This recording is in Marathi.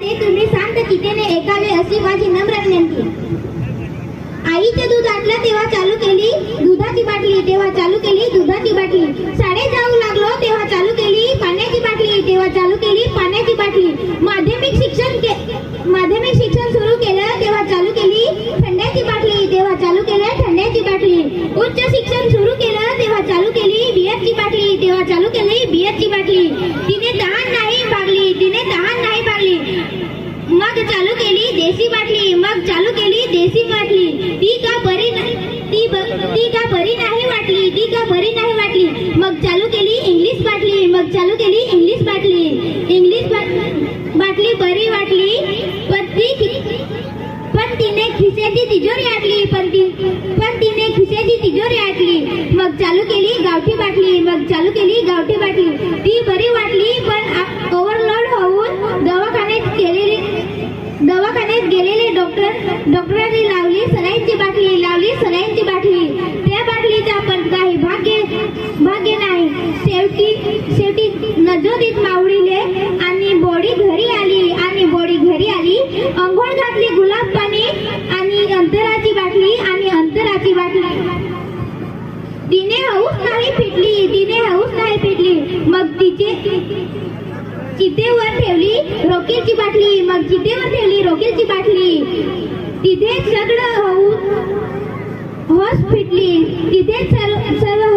ते तुम्ही शांत चितेने ऐकावे अशी माझी नम्र विनंती. आईचे दूध आटलं तेव्हा चालू केली दुधाची बाटली तेव्हा चालू केली दुधाची बाटली. शाळेत जाऊ लागलो तेव्हा चालू केली पाण्याची बाटली तेव्हा चालू केली पाण्याची बाटली. माध्यमिक शिक्षण के- माध्यमिक शिक्षण सुरू केलं तेव्हा चालू केली थंड्याची बाटली तेव्हा चालू केलं थंड्याची बाटली. उच्च शिक्षण सुरू केलं तेव्हा चालू केली बियरची बाटली तेव्हा चालू केली बियरची बाटली. तिने तहान नाही भागली तिने तहान नाही भागली बाटली चालू केली देशी बाटली मग चालू केली देशी बाटली ती का बरी ती ती का बरी नाही वाटली ती का बरी नाही वाटली. मग चालू केली इंग्लिश बाटली मग चालू केली इंग्लिश बाटली इंग्लिश बाटली बरी वाटली पण ती पण तिने खिशाची तिजोरी आटली पण ती पण तिने खिशाची तिजोरी आटली. मग चालू केली गावठी बाटली मग चालू केली गावठी बाटली ती बरी वाटली डॉक्टरांनी लावली सलाईनची बाटली लावली सलाईनची बाटली. त्या बाटलीचा पण काही भाग्य भाग्य नाही. शेवटी शेवटी नजोदीत मावळीले आणि बॉडी घरी आली आणि बॉडी घरी आली. अंघोळ घातली गुलाब पाणी आणि अंतराची बाटली आणि अंतराची बाटली. तिने हौस नाही फिटली तिने हौस नाही फिटली. मग तिचे चितेवर ठेवली रोकेची बाटली मग चितेवर ठेवली रोकेची बाटली. तिथे सगळं होऊ हॉस फिटली तिथे सर्व सर्व